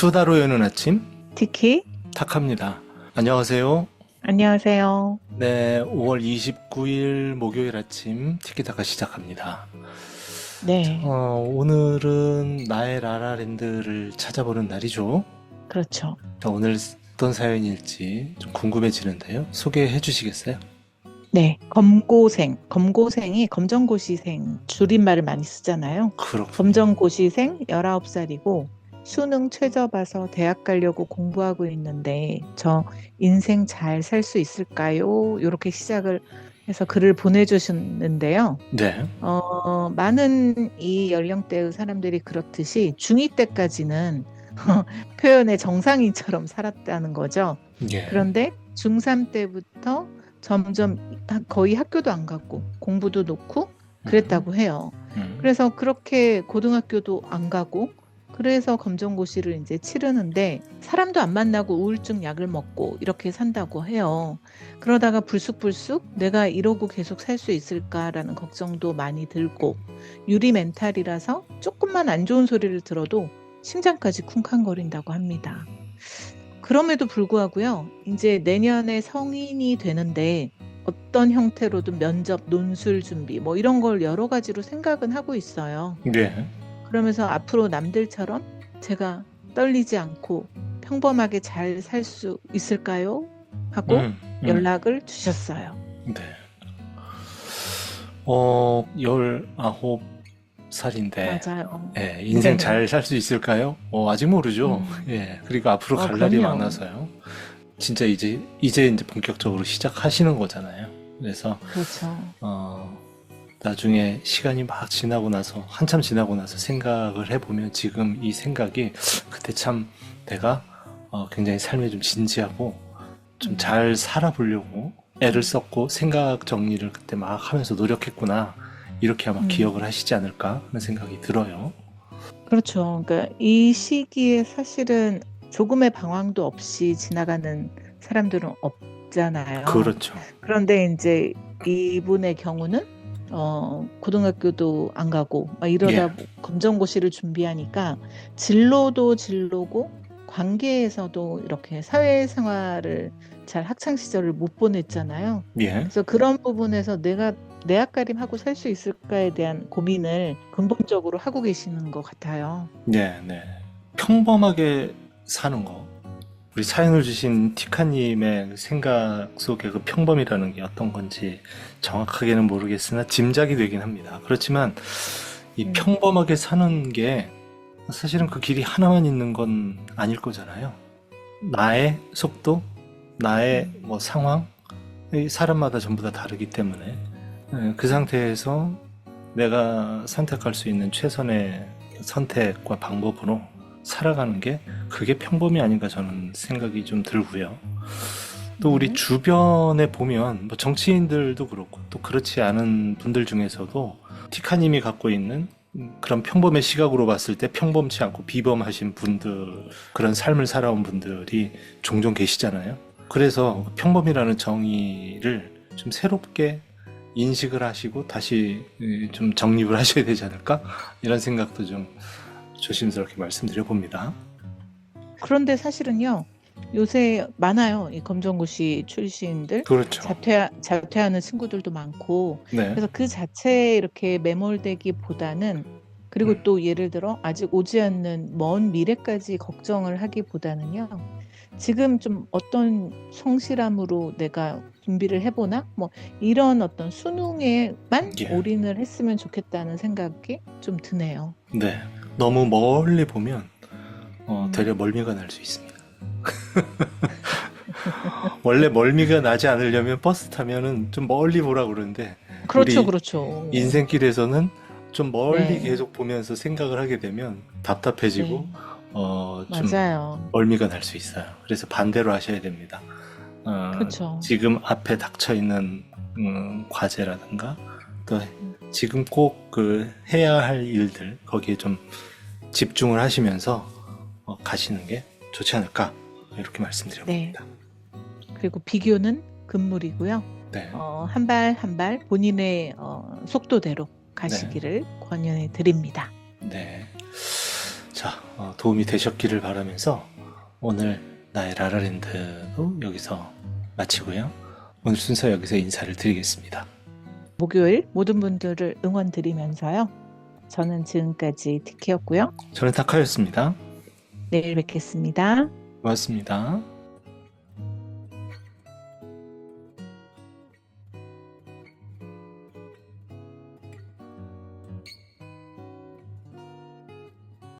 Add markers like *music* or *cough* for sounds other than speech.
수다로 여는 아침 티키 탁합니다. 안녕하세요. 안녕하세요. 네, 5월 29일 목요일 아침 티키타카 시작합니다. 네, 어, 오늘은 나의 라라랜드를 찾아보는 날이죠. 그렇죠. 자, 오늘 어떤 사연일지 좀 궁금해지는데요. 소개해 주시겠어요? 네, 검고생. 검고생이 검정고시생 줄임말을 많이 쓰잖아요. 그렇군. 검정고시생 19살이고 수능 최저 봐서 대학 가려고 공부하고 있는데 저 인생 잘 살 수 있을까요? 이렇게 시작을 해서 글을 보내주셨는데요. 네. 어, 많은 이 연령대의 사람들이 그렇듯이 중2 때까지는 *laughs* 표현의 정상인처럼 살았다는 거죠. 예. 그런데 중3 때부터 점점 하- 거의 학교도 안 갔고 공부도 놓고 그랬다고 해요. 음. 그래서 그렇게 고등학교도 안 가고 그래서 검정고시를 이제 치르는데 사람도 안 만나고 우울증 약을 먹고 이렇게 산다고 해요. 그러다가 불쑥불쑥 내가 이러고 계속 살 수 있을까라는 걱정도 많이 들고 유리 멘탈이라서 조금만 안 좋은 소리를 들어도 심장까지 쿵쾅거린다고 합니다. 그럼에도 불구하고요. 이제 내년에 성인이 되는데 어떤 형태로든 면접, 논술 준비 뭐 이런 걸 여러 가지로 생각은 하고 있어요. 네. 그러면서 앞으로 남들처럼 제가 떨리지 않고 평범하게 잘 살 수 있을까요? 하고 음, 음. 연락을 주셨어요. 네. 어, 19살인데 맞아요. 예, 인생 네네. 잘살 수 있을까요? 어, 아직 모르죠. 음. 예, 그리고 앞으로 어, 갈 날이 그럼요. 많아서요. 진짜 이제, 이제 이제 본격적으로 시작하시는 거잖아요. 그래서, 그렇죠. 어, 나중에 시간이 막 지나고 나서, 한참 지나고 나서 생각을 해보면 지금 이 생각이 그때 참 내가 어, 굉장히 삶에 좀 진지하고 좀 음. 잘 살아보려고 애를 썼고 생각 정리를 그때 막 하면서 노력했구나. 이렇게 아마 음. 기억을 하시지 않을까 하는 생각이 들어요. 그렇죠. 그러니까 이 시기에 사실은 조금의 방황도 없이 지나가는 사람들은 없잖아요. 그렇죠. 그런데 이제 이분의 경우는 어, 고등학교도 안 가고 막 이러다 예. 검정고시를 준비하니까 진로도 진로고 관계에서도 이렇게 사회생활을 잘 학창 시절을 못 보냈잖아요. 예. 그래서 그런 부분에서 내가 내 앞가림하고 살 수 있을까에 대한 고민을 근본적으로 하고 계시는 것 같아요. 네, 네. 평범하게 사는 거. 우리 사연을 주신 티카님의 생각 속에 그 평범이라는 게 어떤 건지 정확하게는 모르겠으나 짐작이 되긴 합니다. 그렇지만 이 음. 평범하게 사는 게 사실은 그 길이 하나만 있는 건 아닐 거잖아요. 나의 속도, 나의 뭐 상황, 이 사람마다 전부 다 다르기 때문에 예, 그 상태에서 내가 선택할 수 있는 최선의 선택과 방법으로 살아가는 게 그게 평범이 아닌가 저는 생각이 좀 들고요. 또 우리 네. 주변에 보면 뭐 정치인들도 그렇고 또 그렇지 않은 분들 중에서도 티카님이 갖고 있는 그런 평범의 시각으로 봤을 때 평범치 않고 비범하신 분들 그런 삶을 살아온 분들이 종종 계시잖아요. 그래서 평범이라는 정의를 좀 새롭게 인식을 하시고 다시 음, 좀 정립을 하셔야 되지 않을까 이런 생각도 좀 조심스럽게 말씀드려 봅니다. 그런데 사실은요, 요새 많아요. 이 검정고시 출신들. 그렇죠. 자퇴, 자퇴하는 친구들도 많고, 네. 그래서 그 자체에 이렇게 매몰되기보다는, 그리고 음. 또 예를 들어 아직 오지 않는 먼 미래까지 걱정을 하기보다는요, 지금 좀 어떤 성실함으로 내가 준비를 해보나? 뭐, 이런 어떤 수능에만 예. 올인을 했으면 좋겠다는 생각이 좀 드네요. 네. 너무 멀리 보면 어, 음. 되려 멀미가 날 수 있습니다. *laughs* 원래 멀미가 나지 않으려면 버스 타면은 좀 멀리 보라 그러는데 그렇죠, 그렇죠. 인생길에서는 좀 멀리 네. 계속 보면서 생각을 하게 되면 답답해지고 네, 어, 좀 맞아요. 멀미가 날 수 있어요. 그래서 반대로 하셔야 됩니다. 어, 그렇죠. 지금 앞에 닥쳐 있는 음, 과제라든가 또 지금 꼭 그 해야 할 일들 거기에 좀 집중을 하시면서 어, 가시는 게 좋지 않을까 이렇게 말씀드려봅니다. 그리고 비교는 금물이고요. 네. 어, 한발 한 발 본인의 어, 속도대로 가시기를 권유해 드립니다. 네. 자, 어, 도움이 되셨기를 바라면서 오늘 나의 라라랜드도 여기서 마치고요. 오늘 순서 여기서 인사를 드리겠습니다. 목요일 모든 분들을 응원 드리면서요. 저는 지금까지 티키였고요. 저는 타카였습니다. 내일 뵙겠습니다. 고맙습니다.